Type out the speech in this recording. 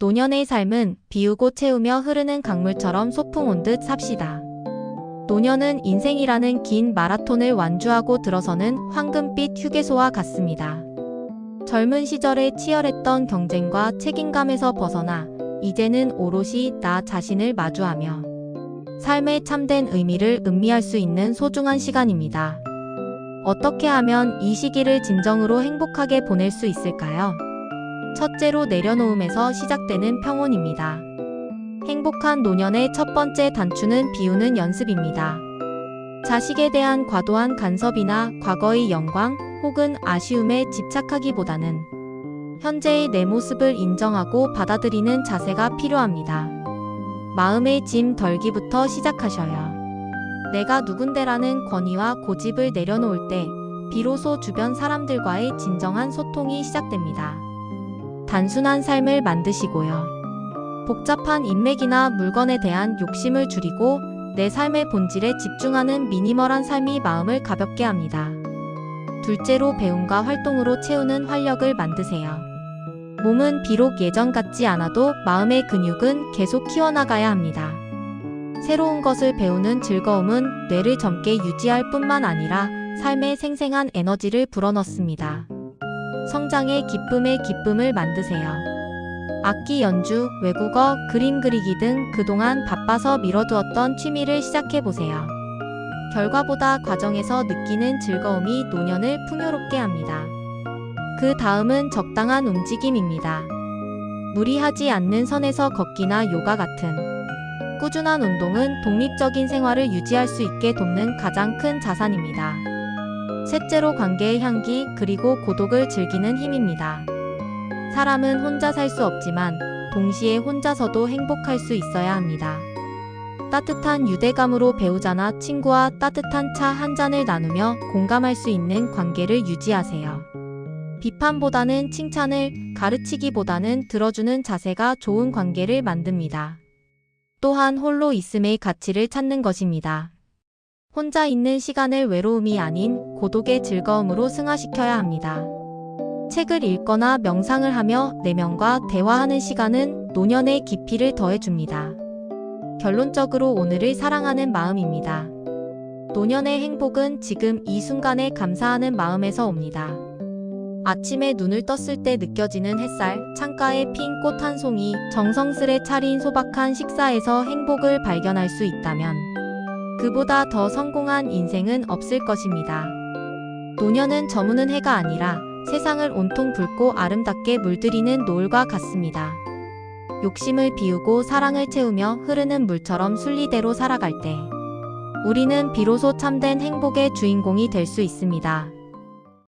노년의 삶은 비우고 채우며 흐르는 강물처럼 소풍 온 듯 삽시다. 노년은 인생이라는 긴 마라톤을 완주하고 들어서는 황금빛 휴게소와 같습니다. 젊은 시절에 치열했던 경쟁과 책임감에서 벗어나 이제는 오롯이 나 자신을 마주하며 삶의 참된 의미를 음미할 수 있는 소중한 시간입니다. 어떻게 하면 이 시기를 진정으로 행복하게 보낼 수 있을까요? 첫째로 내려놓음에서 시작되는 평온입니다. 행복한 노년의 첫 번째 단추는 비우는 연습입니다. 자식에 대한 과도한 간섭이나 과거의 영광 혹은 아쉬움에 집착하기보다는 현재의 내 모습을 인정하고 받아들이는 자세가 필요합니다. 마음의 짐 덜기부터 시작하셔요. 내가 누군데라는 권위와 고집을 내려놓을 때 비로소 주변 사람들과의 진정한 소통이 시작됩니다. 단순한 삶을 만드시고요. 복잡한 인맥이나 물건에 대한 욕심을 줄이고 내 삶의 본질에 집중하는 미니멀한 삶이 마음을 가볍게 합니다. 둘째로 배움과 활동으로 채우는 활력을 만드세요. 몸은 비록 예전 같지 않아도 마음의 근육은 계속 키워나가야 합니다. 새로운 것을 배우는 즐거움은 뇌를 젊게 유지할 뿐만 아니라 삶에 생생한 에너지를 불어넣습니다. 성장의 기쁨의 기쁨을 만드세요. 악기 연주, 외국어, 그림 그리기 등 그동안 바빠서 미뤄두었던 취미를 시작해보세요. 결과보다 과정에서 느끼는 즐거움이 노년을 풍요롭게 합니다. 그 다음은 적당한 움직임입니다. 무리하지 않는 선에서 걷기나 요가 같은 꾸준한 운동은 독립적인 생활을 유지할 수 있게 돕는 가장 큰 자산입니다. 셋째로 관계의 향기 그리고 고독을 즐기는 힘입니다. 사람은 혼자 살 수 없지만 동시에 혼자서도 행복할 수 있어야 합니다. 따뜻한 유대감으로 배우자나 친구와 따뜻한 차 한 잔을 나누며 공감할 수 있는 관계를 유지하세요. 비판보다는 칭찬을, 가르치기보다는 들어주는 자세가 좋은 관계를 만듭니다. 또한 홀로 있음의 가치를 찾는 것입니다. 혼자 있는 시간을 외로움이 아닌 고독의 즐거움으로 승화시켜야 합니다. 책을 읽거나 명상을 하며 내면과 대화하는 시간은 노년의 깊이를 더해줍니다. 결론적으로 오늘을 사랑하는 마음입니다. 노년의 행복은 지금 이 순간에 감사하는 마음에서 옵니다. 아침에 눈을 떴을 때 느껴지는 햇살, 창가에 핀 꽃 한 송이, 정성스레 차린 소박한 식사에서 행복을 발견할 수 있다면 그보다 더 성공한 인생은 없을 것입니다. 노년은 저무는 해가 아니라 세상을 온통 붉고 아름답게 물들이는 노을과 같습니다. 욕심을 비우고 사랑을 채우며 흐르는 물처럼 순리대로 살아갈 때 우리는 비로소 참된 행복의 주인공이 될 수 있습니다.